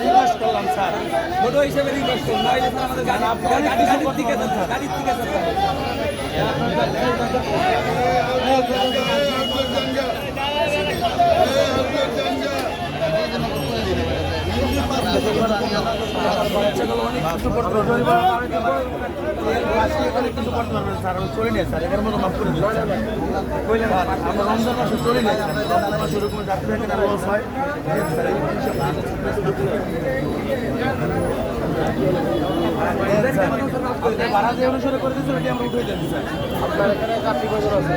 request করলাম sir গাড়ির sir গাড়ির থেকে স্যার কিছু করতে পারবেন স্যার আমি চলে নিয়ে স্যার এবার মতো মাফ করে কইলেন আমরা রমজান মাসে চলে নিয়ে স্যার রমজান মাসে ওরকম যাত্রী এখানে লস হয় ভাড়া যে অনুসারে করে দিচ্ছেন এটি আমরা উঠে দিচ্ছি স্যার আপনার এখানে যাত্রী কজন আছে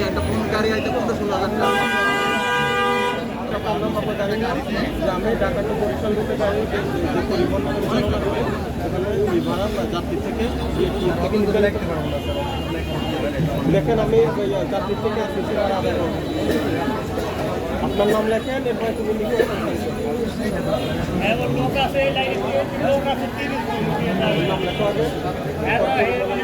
একটা ফোন গাড়ি থেকে বুকিং করে লিখতে পারব না স্যার লেখেন আমি যাত্রী থেকে করব আপনার নাম লেখেন এরপরে তুমি লিখে লোক আছে লোক